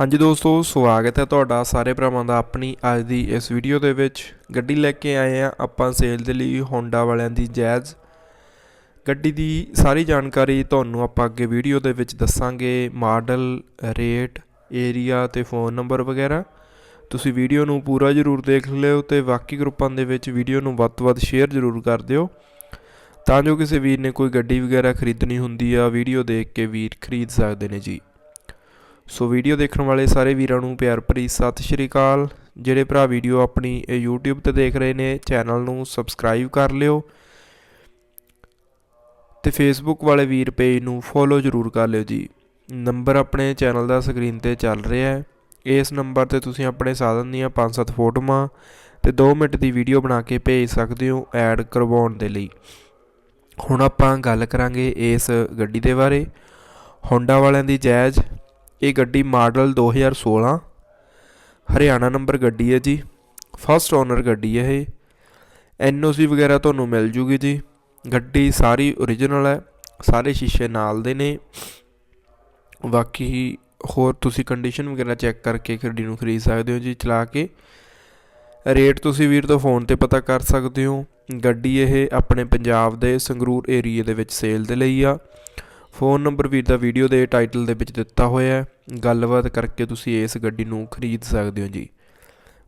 ਹਾਂਜੀ ਦੋਸਤੋ, ਸਵਾਗਤ ਹੈ ਤੁਹਾਡਾ ਸਾਰੇ ਭਰਾਵਾਂ ਦਾ ਆਪਣੀ ਅੱਜ ਦੀ ਇਸ ਵੀਡੀਓ ਦੇ ਵਿੱਚ। ਗੱਡੀ ਲੈ ਕੇ ਆਏ ਆ ਆਪਾਂ ਸੇਲ ਦੇ ਲਈ ਹੋਂਡਾ ਵਾਲਿਆਂ ਦੀ ਜੈਜ਼। ਗੱਡੀ ਦੀ ਸਾਰੀ ਜਾਣਕਾਰੀ ਤੁਹਾਨੂੰ ਆਪਾਂ ਅੱਗੇ ਵੀਡੀਓ ਦੇ ਵਿੱਚ ਦੱਸਾਂਗੇ। ਮਾਡਲ, ਰੇਟ ਏਰੀਆ ਤੇ ਫੋਨ ਨੰਬਰ ਵਗੈਰਾ। ਤੁਸੀਂ ਵੀਡੀਓ ਨੂੰ ਪੂਰਾ ਜ਼ਰੂਰ ਦੇਖ ਲਿਓ ਤੇ ਬਾਕੀ ਗਰੁੱਪਾਂ ਦੇ ਵਿੱਚ ਵੀਡੀਓ ਨੂੰ ਵੱਧ ਤੋਂ ਵੱਧ ਸ਼ੇਅਰ ਜ਼ਰੂਰ ਕਰ ਦਿਓ। ਤਾਂ ਜੋ ਕਿਸੇ ਵੀਰ ਨੇ ਕੋਈ ਗੱਡੀ ਵਗੈਰਾ ਖਰੀਦਣੀ ਹੁੰਦੀ ਆ ਵੀਡੀਓ ਦੇਖ ਕੇ ਵੀਰ ਖਰੀਦ ਸਕਦੇ ਨੇ ਜੀ। ਸੋ ਵੀਡੀਓ ਦੇਖਣ ਵਾਲੇ ਸਾਰੇ ਵੀਰਾਂ ਨੂੰ ਪਿਆਰ ਭਰੀ ਸਤਿ ਸ਼੍ਰੀ ਅਕਾਲ। ਜਿਹੜੇ ਭਰਾ ਵੀਡੀਓ ਆਪਣੀ ਇਹ YouTube ਤੇ ਦੇਖ ਰਹੇ ਨੇ, ਚੈਨਲ ਨੂੰ ਸਬਸਕ੍ਰਾਈਬ ਕਰ ਲਿਓ। ਤੇ Facebook ਵਾਲੇ ਵੀਰ ਪੇਜ ਨੂੰ ਫੋਲੋ ਜ਼ਰੂਰ ਕਰ ਲਿਓ ਜੀ। ਨੰਬਰ ਆਪਣੇ ਚੈਨਲ ਦਾ ਸਕਰੀਨ ਤੇ ਚੱਲ ਰਿਹਾ ਹੈ। ਇਸ ਨੰਬਰ ਤੇ ਤੁਸੀਂ ਆਪਣੇ ਸਾਧਨ ਦੀਆਂ 5-7 ਫੋਟੋਆਂ ਤੇ 2 ਮਿੰਟ ਦੀ ਵੀਡੀਓ ਬਣਾ ਕੇ ਭੇਜ ਸਕਦੇ ਹੋ ਐਡ ਕਰਵਾਉਣ ਦੇ ਲਈ। ਹੁਣ ਆਪਾਂ ਗੱਲ ਕਰਾਂਗੇ ਇਸ ਗੱਡੀ ਦੇ ਬਾਰੇ। ਹੋਂਡਾ ਵਾਲਿਆਂ ਦੀ ਜਾਇਜ਼ ਇਹ ਗੱਡੀ ਮਾਡਲ 2016 ਹਰਿਆਣਾ ਨੰਬਰ ਗੱਡੀ ਹੈ ਜੀ ਫਸਟ ਓਨਰ ਗੱਡੀ ਹੈ ਇਹ। ਐਨਓਸੀ ਵਗੈਰਾ ਤੁਹਾਨੂੰ ਮਿਲ ਜੂਗੀ ਜੀ। ਗੱਡੀ ਸਾਰੀ ਓਰੀਜਨਲ ਹੈ, ਸਾਰੇ ਸ਼ੀਸ਼ੇ ਨਾਲ ਦੇ ਨੇ। ਬਾਕੀ ਹੋਰ ਤੁਸੀਂ ਕੰਡੀਸ਼ਨ ਵਗੈਰਾ ਚੈੱਕ ਕਰਕੇ ਗੱਡੀ ਨੂੰ ਖਰੀਦ ਸਕਦੇ ਹੋ ਜੀ, ਚਲਾ ਕੇ। ਰੇਟ ਤੁਸੀਂ ਵੀਰ ਤੋਂ ਫੋਨ ਤੇ ਪਤਾ ਕਰ ਸਕਦੇ ਹੋ। ਗੱਡੀ ਇਹ ਆਪਣੇ ਪੰਜਾਬ ਦੇ ਸੰਗਰੂਰ ਏਰੀਏ ਦੇ ਵਿੱਚ ਸੇਲ ਦੇ ਲਈ ਆ। ਫੋਨ ਨੰਬਰ ਵੀਰ ਦਾ ਵੀਡੀਓ ਦੇ ਟਾਈਟਲ ਦੇ ਵਿੱਚ ਦਿੱਤਾ ਹੋਇਆ ਹੈ। ਗੱਲਬਾਤ ਕਰਕੇ ਤੁਸੀਂ ਇਸ ਗੱਡੀ ਨੂੰ ਖਰੀਦ ਸਕਦੇ ਹੋ ਜੀ।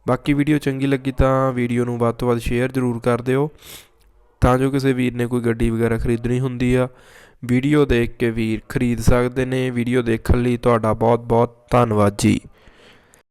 ਬਾਕੀ ਵੀਡੀਓ ਚੰਗੀ ਲੱਗੀ ਤਾਂ ਵੀਡੀਓ ਨੂੰ ਵੱਧ ਤੋਂ ਵੱਧ ਸ਼ੇਅਰ ਜ਼ਰੂਰ ਕਰ ਦਿਓ। ਤਾਂ ਜੋ ਕਿਸੇ ਵੀਰ ਨੇ ਕੋਈ ਗੱਡੀ ਵਗੈਰਾ ਖਰੀਦਣੀ ਹੁੰਦੀ ਆ, ਵੀਡੀਓ ਦੇਖ ਕੇ ਵੀਰ ਖਰੀਦ ਸਕਦੇ ਨੇ। ਵੀਡੀਓ ਦੇਖਣ ਲਈ ਤੁਹਾਡਾ ਬਹੁਤ ਬਹੁਤ ਧੰਨਵਾਦ ਜੀ।